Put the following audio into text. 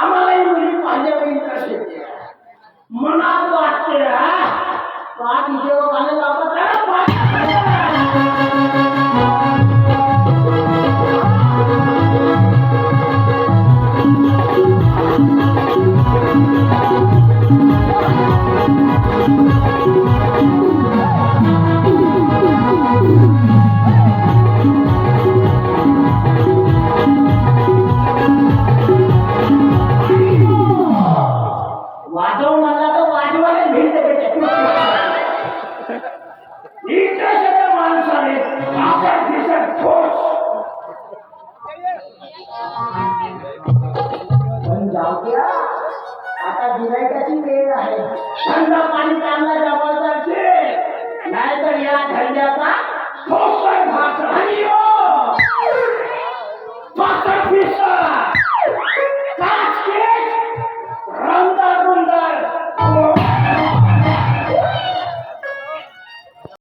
आम्हालाही मुली पाहिजे इंटरेस्ट येते मनात वाटते हा पाठ इथे व वाजव मला तर वाजवायला भेटते इंटरेस्ट माणसाने आपण दिसत ठोस. पण जाऊ द्या. आता गिरायकाची वेळ आहे. थंड पाणी चांगला